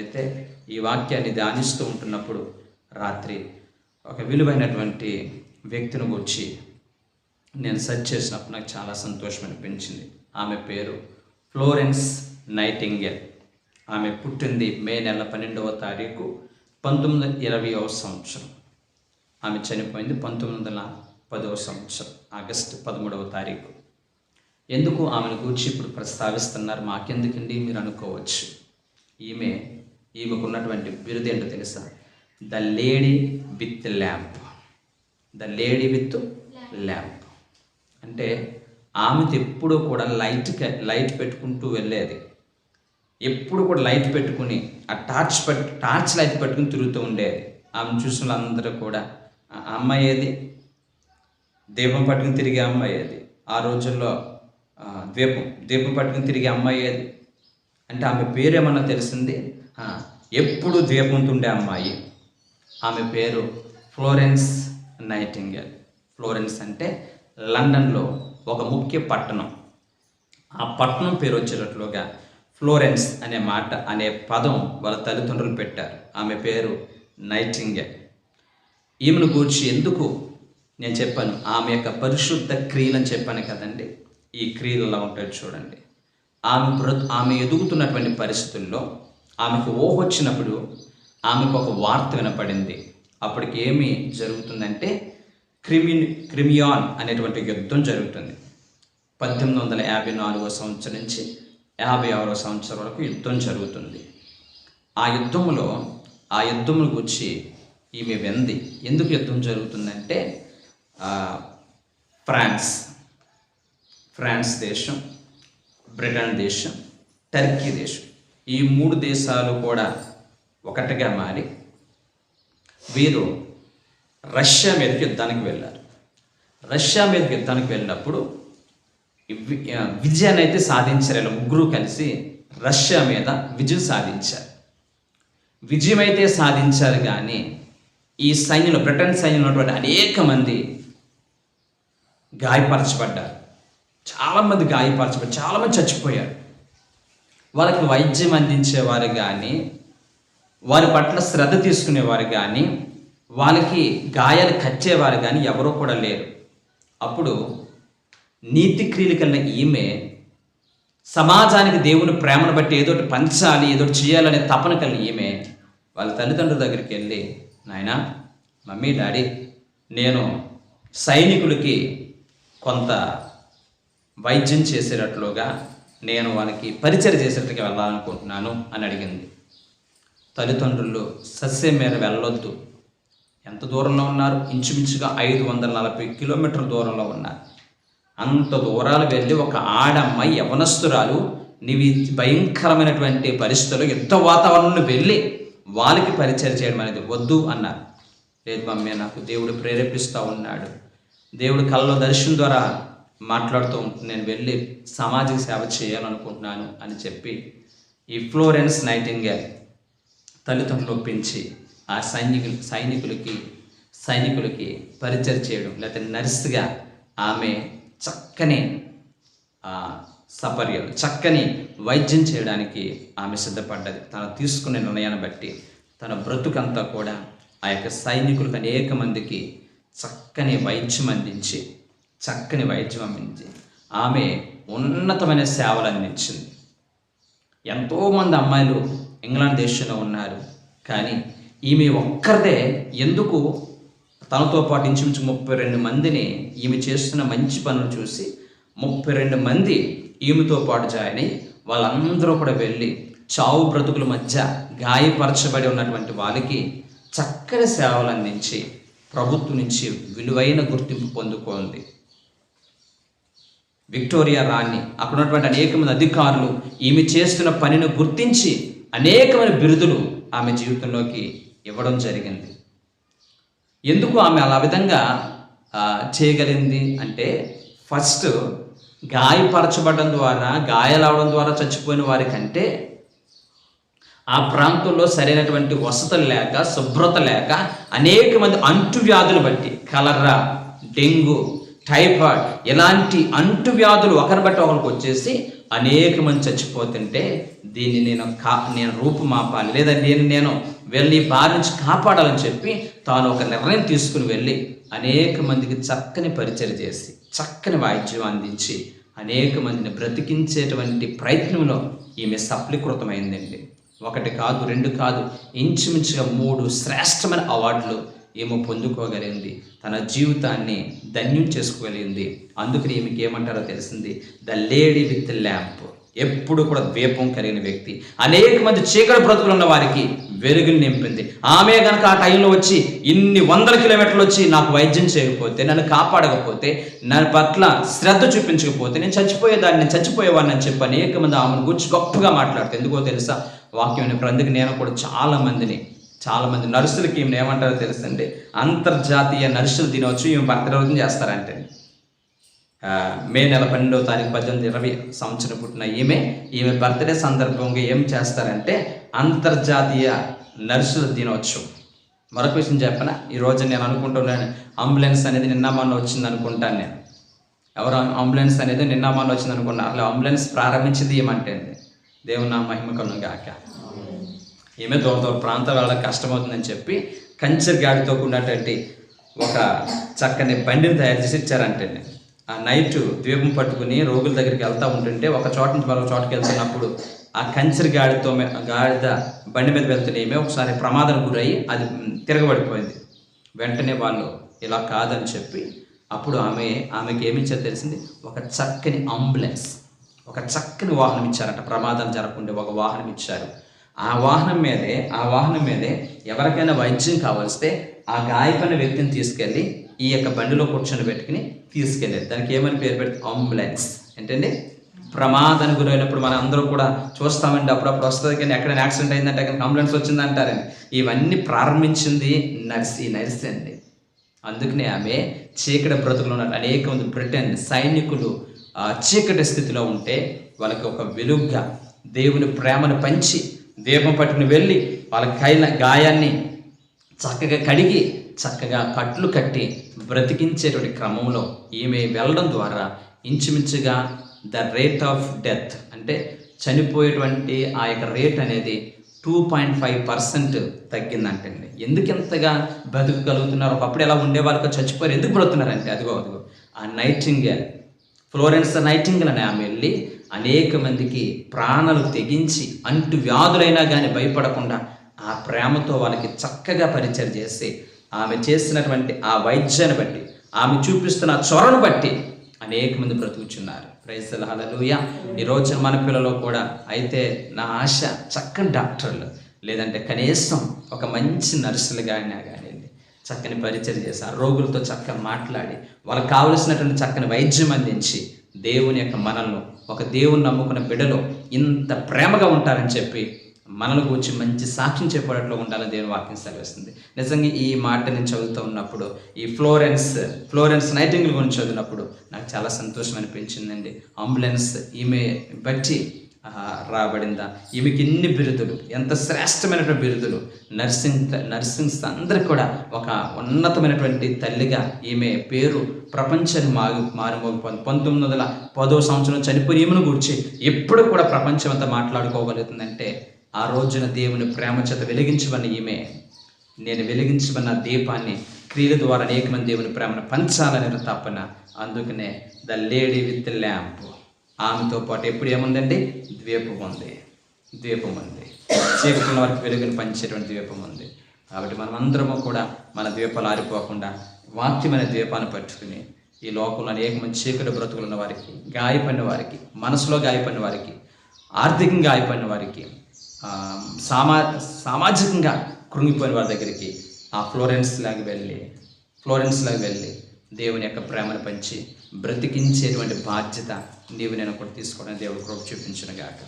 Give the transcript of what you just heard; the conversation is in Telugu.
అయితే ఈ వాక్యాన్ని ధ్యానిస్తూ ఉంటున్నప్పుడు రాత్రి ఒక విలువైనటువంటి వ్యక్తిని గురించి నేను సెర్చ్ చేసినప్పుడు నాకు చాలా సంతోషం అనిపించింది. ఆమె పేరు ఫ్లోరెన్స్ నైటింగెల్. ఆమె పుట్టింది మే నెల పన్నెండవ తారీఖు పంతొమ్మిది వందల ఇరవైవ సంవత్సరం. ఆమె చనిపోయింది పంతొమ్మిది వందల పదవ సంవత్సరం ఆగస్టు పదమూడవ తారీఖు. ఎందుకు ఆమెను గురించి ఇప్పుడు ప్రస్తావిస్తున్నారు? మాకెందుకండి? మీరు అనుకోవచ్చు. ఈమె ఈమెకున్నటువంటి బిరుదు ఏంటో తెలుసా? The lady with lamp the lady with lamp అంటే ఆమెతో ఎప్పుడూ కూడా లైట్ లైట్ పెట్టుకుంటూ వెళ్ళేది. ఎప్పుడు కూడా లైట్ పెట్టుకుని ఆ టార్చ్ పెట్టు టార్చ్ లైట్ పెట్టుకుని తిరుగుతూ ఉండేది. ఆమె చూసిన వాళ్ళందరూ కూడా "ఆ అమ్మాయి ఏది? దీపం పట్టుకుని తిరిగే అమ్మాయి ఏది? ఆ రోజుల్లో ద్వీపం దీపం పట్టుకుని తిరిగే అమ్మాయి ఏది? అంటే ఆమె పేరు ఏమన్నా తెలిసింది? ఎప్పుడు ద్వీపంతుండే అమ్మాయి. ఆమె పేరు ఫ్లోరెన్స్ నైటింగల్. ఫ్లోరెన్స్ అంటే లండన్లో ఒక ముఖ్య పట్టణం. ఆ పట్టణం పేరు వచ్చేటట్లుగా ఫ్లోరెన్స్ అనే మాట అనే పదం వాళ్ళ తల్లిదండ్రులు పెట్టారు. ఆమె పేరు నైటింగల్. ఈమెను గూర్చి ఎందుకు నేను చెప్పాను? ఆమె యొక్క పరిశుద్ధ క్రియలు అని చెప్పాను కదండి. ఈ క్రియలు ఎలా ఉంటాయో చూడండి. ఆమె బ్రతు ఆమె ఎదుగుతున్నటువంటి పరిస్థితుల్లో ఆమెకు ఊహ వచ్చినప్పుడు ఆమెకు ఒక వార్త వినపడింది. అప్పటికి ఏమి జరుగుతుందంటే క్రిమి క్రిమియాన్ అనేటువంటి యుద్ధం జరుగుతుంది. పద్దెనిమిది వందల యాభై నాలుగో సంవత్సరం నుంచి యాభై ఆరో సంవత్సరం వరకు యుద్ధం జరుగుతుంది. ఆ యుద్ధంలో ఆ యుద్ధముల గురించి ఈమె వెంది. ఎందుకు యుద్ధం జరుగుతుందంటే ఫ్రాన్స్ ఫ్రాన్స్ దేశం బ్రిటన్ దేశం టర్కీ దేశం. ఈ మూడు దేశాలు కూడా ఒకటిగా మారి వీరు రష్యా మీదకి యుద్ధానికి వెళ్ళారు. రష్యా మీదకి యుద్ధానికి వెళ్ళినప్పుడు విజయాన్ని అయితే సాధించారు ఇలా ముగ్గురు కలిసి రష్యా మీద విజయం సాధించారు. విజయం అయితే సాధించారు కానీ ఈ సైన్యంలో బ్రిటన్ సైన్యంలో ఉన్నటువంటి అనేక మంది గాయపరచబడ్డారు. చాలామంది గాయపరచబడి చాలామంది చచ్చిపోయారు. వాళ్ళకి వైద్యం అందించేవారు కానీ వారి పట్ల శ్రద్ధ తీసుకునేవారు కానీ వాళ్ళకి గాయాలు కచ్చేవారు కానీ ఎవరూ కూడా లేరు. అప్పుడు నీతి క్రియలు కలిగిన ఈమె సమాజానికి దేవుని ప్రేమను బట్టి ఏదో పంచాలి ఏదో చేయాలనే తపన కలిగిన ఈమె వాళ్ళ తల్లిదండ్రుల దగ్గరికి వెళ్ళి నాయనా మమ్మీ డాడీ నేను సైనికులకి కొంత వైద్యం చేసేటట్లుగా నేను వాళ్ళకి పరిచయం చేసేట్టుగా వెళ్ళాలనుకుంటున్నాను అని అడిగింది. తల్లిదండ్రులు సస్యం మీద వెళ్ళొద్దు. ఎంత దూరంలో ఉన్నారు? ఇంచుమించుగా ఐదు వందల నలభై కిలోమీటర్ల దూరంలో ఉన్నారు. అంత దూరాలు వెళ్ళి ఒక ఆడమ్మాయి యవనస్తురాలు నీవి భయంకరమైనటువంటి పరిస్థితులు యుద్ధ వాతావరణంలో వెళ్ళి వాళ్ళకి పరిచయం చేయడం అనేది వద్దు అన్నారు. లేదు మమ్మీ నాకు దేవుడు ప్రేరేపిస్తూ ఉన్నాడు. దేవుడు కళ్ళలో దర్శనం ద్వారా మాట్లాడుతూ నేను వెళ్ళి సమాజ సేవ చేయాలనుకుంటున్నాను అని చెప్పి ఈ ఫ్లోరెన్స్ నైటింగేల్ తల్లిదండ్రులు ఒప్పించి ఆ సైనికులు సైనికులకి సైనికులకి పరిచయం చేయడం లేకపోతే నర్సుగా ఆమె చక్కని సపర్యలు చక్కని వైద్యం చేయడానికి ఆమె సిద్ధపడ్డది. తను తీసుకునే నిర్ణయాన్ని బట్టి తన బ్రతుకంతా కూడా ఆ యొక్క సైనికులకు అనేక మందికి చక్కని వైద్యం అందించి చక్కని వైద్యం అందించి ఆమె ఉన్నతమైన సేవలు అందించింది. ఎంతోమంది అమ్మాయిలు ఇంగ్లాండ్ దేశంలో ఉన్నారు. కానీ ఈమె ఒక్కరిదే ఎందుకు తనతో పాటు ఇంచుమించు ముప్పై రెండు మందిని ఈమె చేస్తున్న మంచి పనులు చూసి ముప్పై రెండు మంది ఈమెతో పాటు జాయిన్ అయ్యి వాళ్ళందరూ కూడా వెళ్ళి చావు బ్రతుకుల మధ్య గాయపరచబడి ఉన్నటువంటి వాళ్ళకి చక్కని సేవలు అందించి ప్రభుత్వం నుంచి విలువైన గుర్తింపు పొందుకోండి విక్టోరియా రాణి. అక్కడ ఉన్నటువంటి అనేక మంది అధికారులు ఈమె చేస్తున్న పనిని గుర్తించి అనేకమైన బిరుదులు ఆమె జీవితంలోకి ఇవ్వడం జరిగింది. ఎందుకు ఆమె అలా విధంగా చేయగలిగింది అంటే ఫస్ట్ గాయపరచబడడం ద్వారా గాయాలవడం ద్వారా చచ్చిపోయిన వారి కంటే ఆ ప్రాంతంలో సరైనటువంటి వసతులు లేక శుభ్రత లేక అనేక మంది అంటువ్యాధులు బట్టి కలరా డెంగ్యూ టైఫాయిడ్ ఎలాంటి అంటువ్యాధులు ఒకరి బట్టి ఒకరికి వచ్చేసి అనేక మంది చచ్చిపోతుంటే దీన్ని నేను కా నేను రూపుమాపాలి. లేదా నేను నేను వెళ్ళి బారి నుంచి కాపాడాలని చెప్పి తాను ఒక నిర్ణయం తీసుకుని వెళ్ళి అనేక మందికి చక్కని పరిచయం చేసి చక్కని వాయిద్యం అందించి అనేక మందిని బ్రతికించేటువంటి ప్రయత్నంలో ఈమె సఫలీకృతమైందండి. ఒకటి కాదు రెండు కాదు ఇంచుమించుగా మూడు శ్రేష్టమైన అవార్డులు ఏమో పొందుకోగలిగింది. తన జీవితాన్ని ధన్యం చేసుకోగలిగింది. అందుకని ఈమెకి ఏమంటారో తెలిసింది? The lady with lamp. ఎప్పుడు కూడా ద్వీపం కలిగిన వ్యక్తి. అనేక మంది చీకటి బ్రతుకులు ఉన్న వారికి వెలుగుని నింపింది. ఆమె కనుక ఆ టైంలో వచ్చి ఇన్ని వందల కిలోమీటర్లు వచ్చి నాకు వైద్యం చేయకపోతే నన్ను కాపాడకపోతే నా పట్ల శ్రద్ధ చూపించకపోతే నేను చచ్చిపోయేదాన్ని నేను చచ్చిపోయేవాడిని అని చెప్పి అనేక మంది ఆమెను గురించి గొప్పగా మాట్లాడుతుంది ఎందుకో తెలుసా? వాక్యం విన్నప్పుడు అందుకు నేను కూడా చాలా మందిని చాలామంది నర్సులకి ఈమెను ఏమంటారో తెలుసండి? అంతర్జాతీయ నర్సుల దినోత్సవం ఈమె బర్త్డే రోజున చేస్తారంటే మే నెల పన్నెండవ తారీఖు పద్దెనిమిది ఇరవై సంవత్సరం పుట్టిన ఈమె ఈమె బర్త్డే సందర్భంగా ఏం చేస్తారంటే అంతర్జాతీయ నర్సుల దినోత్సవం. మరొక విషయం చెప్పనా? ఈరోజు నేను అనుకుంటున్నాను అంబులెన్స్ అనేది నిన్న మొన్న వచ్చింది అనుకుంటాను నేను. ఎవరు అంబులెన్స్ అనేది నిన్న మొన్న వచ్చింది అనుకున్నారు. అంబులెన్స్ ప్రారంభించింది ఏమంటే దేవుని నా మహిమ కలుగు గాక. ఈమె దూర దూర ప్రాంతాలు వాళ్ళకి కష్టమవుతుందని చెప్పి కంచెర్ గాడితో కూడినటువంటి ఒక చక్కని బండిని తయారు చేసి ఇచ్చారంటే ఆ నైట్ ద్వీపం పట్టుకుని రోగుల దగ్గరికి వెళ్తూ ఉంటుంటే ఒక చోట నుంచి మరొక చోటకి వెళ్తున్నప్పుడు ఆ కంచెర్ గాడితో మే- గాడిద బండి మీద వెళ్తున్న ఈమె ఒకసారి ప్రమాదం గురయ్యి అది తిరగబడిపోయింది. వెంటనే వాళ్ళు ఇలా కాదని చెప్పి అప్పుడు ఆమె ఆమెకి ఏమిచ్చారు తెలిసింది? ఒక చక్కని అంబులెన్స్ ఒక చక్కని వాహనం ఇచ్చారంట. ప్రమాదం జరగకుండా ఒక వాహనం ఇచ్చారు. ఆ వాహనం మీదే ఆ వాహనం మీదే ఎవరికైనా వైద్యం కావలిస్తే ఆ గాయపడిన వ్యక్తిని తీసుకెళ్ళి ఈ యొక్క బండిలో కూర్చొని పెట్టుకుని తీసుకెళ్ళారు దానికి ఏమని పేరు పెడితే అంబులెన్స్. ఏంటండి? ప్రమాదానికి గురైనప్పుడు మనం అందరూ కూడా చూస్తామండి. అప్పుడప్పుడు వస్తుంది కానీ ఎక్కడైనా యాక్సిడెంట్ అయిందంటే అక్కడ అంబులెన్స్ వచ్చిందంటారండి ఇవన్నీ ప్రారంభించింది నర్స్ ఈ నర్స్ అండి. అందుకనే ఆమె చీకటి బ్రతుకులు ఉన్న అనేక మంది బ్రిటన్ సైనికులు చీకటి స్థితిలో ఉంటే వాళ్ళకి ఒక వెలుగ్గా దేవుని ప్రేమను పంచి దీపం పట్టుకుని వెళ్ళి వాళ్ళ కైన గాయాన్ని చక్కగా కడిగి చక్కగా కట్లు కట్టి బ్రతికించేటువంటి క్రమంలో ఈమె వెళ్ళడం ద్వారా ఇంచుమించుగా ద రేట్ ఆఫ్ డెత్ అంటే చనిపోయేటువంటి ఆ యొక్క రేట్ అనేది టూ పాయింట్ ఫైవ్ పర్సెంట్ తగ్గిందంటండి. ఎందుకు ఎంతగా బతుకగలుగుతున్నారు ఒకప్పుడు ఎలా ఉండేవాళ్ళకో చచ్చిపోయారు ఎందుకు బ్రతుకున్నారంటే అదిగో అదిగో ఆ నైటింగేల్ ఫ్లోరెన్స్ నైటింగల్ అని ఆమె వెళ్ళి అనేక మందికి ప్రాణాలు తెగించి అంటు వ్యాధులైనా కానీ భయపడకుండా ఆ ప్రేమతో వాళ్ళకి చక్కగా పరిచయం చేసి ఆమె చేసినటువంటి ఆ వైద్యాన్ని బట్టి ఆమె చూపిస్తున్న చొరను బట్టి అనేక మంది బ్రతుకుచున్నారు. ప్రైజల హలలుయ ఈ రోజున మన పిల్లలు కూడా అయితే నా ఆశ చక్కని డాక్టర్లు లేదంటే కనీసం ఒక మంచి నర్సులుగా అయినా కానివ్వండి చక్కని పరిచయం చేసి ఆ రోగులతో చక్కగా మాట్లాడి వాళ్ళకి కావలసినటువంటి చక్కని వైద్యం అందించి దేవుని యొక్క మనలో ఒక దేవుని నమ్ముకున్న బిడలో ఇంత ప్రేమగా ఉంటారని చెప్పి మనల గురించి మంచి సాక్ష్యం చెప్పేటట్లు ఉండాలని దేవుని వాక్యం సెలవిస్తుంది. నిజంగా ఈ మాట నేను చదువుతూ ఉన్నప్పుడు ఈ ఫ్లోరెన్స్ ఫ్లోరెన్స్ నైటింగ్ గురించి చదివినప్పుడు నాకు చాలా సంతోషం అనిపించిందండి. అంబులెన్స్ ఈమె బట్టి రాబడిందా? ఈమెకి ఎన్ని బిరుదులు? ఎంత శ్రేష్టమైనటువంటి బిరుదులు? నర్సింగ్ నర్సింగ్స్ అందరికి కూడా ఒక ఉన్నతమైనటువంటి తల్లిగా ఈమె పేరు ప్రపంచాన్ని మారు మారుమోగిపోయింది పంతొమ్మిది వందల పదో సంవత్సరం చనిపోయి ఈమెను గురించి ఎప్పుడు కూడా ప్రపంచం అంతా మాట్లాడుకోగలుగుతుందంటే ఆ రోజున దేవుని ప్రేమ చేత వెలిగించమని ఈమె నేను వెలిగించమన్న దీపాన్ని క్రియల ద్వారా అనేకమంది దేవుని ప్రేమను పంచాలని తప్పన అందుకనే ద లేడీ విత్ ల్యాంప్. ఆమెతో పాటు ఎప్పుడు ఏముందండి? ద్వీపం ఉంది. ద్వీపం ఉంది. చీకటిన వారికి వెలుగుని పంచేటువంటి ద్వీపం ఉంది. కాబట్టి మనం అందరము కూడా మన ద్వీపాలు ఆరిపోకుండా వాక్యమైన ద్వీపాన్ని పట్టుకుని ఈ లోకంలో అనేక మంది చీకటి బ్రతుకులు ఉన్న వారికి గాయపడిన వారికి మనసులో గాయపడిన వారికి ఆర్థికంగా గాయపడిన వారికి సామా సామాజికంగా కృంగిపోయిన వారి దగ్గరికి ఆ ఫ్లోరెన్స్ లాగా వెళ్ళి ఫ్లోరెన్స్ లాగా వెళ్ళి దేవుని యొక్క ప్రేమను పంచి బ్రతికించేటువంటి బాధ్యత నీవు నేను కూడా తీసుకోవడానికి దేవుడు కృప చూపించిన గాక.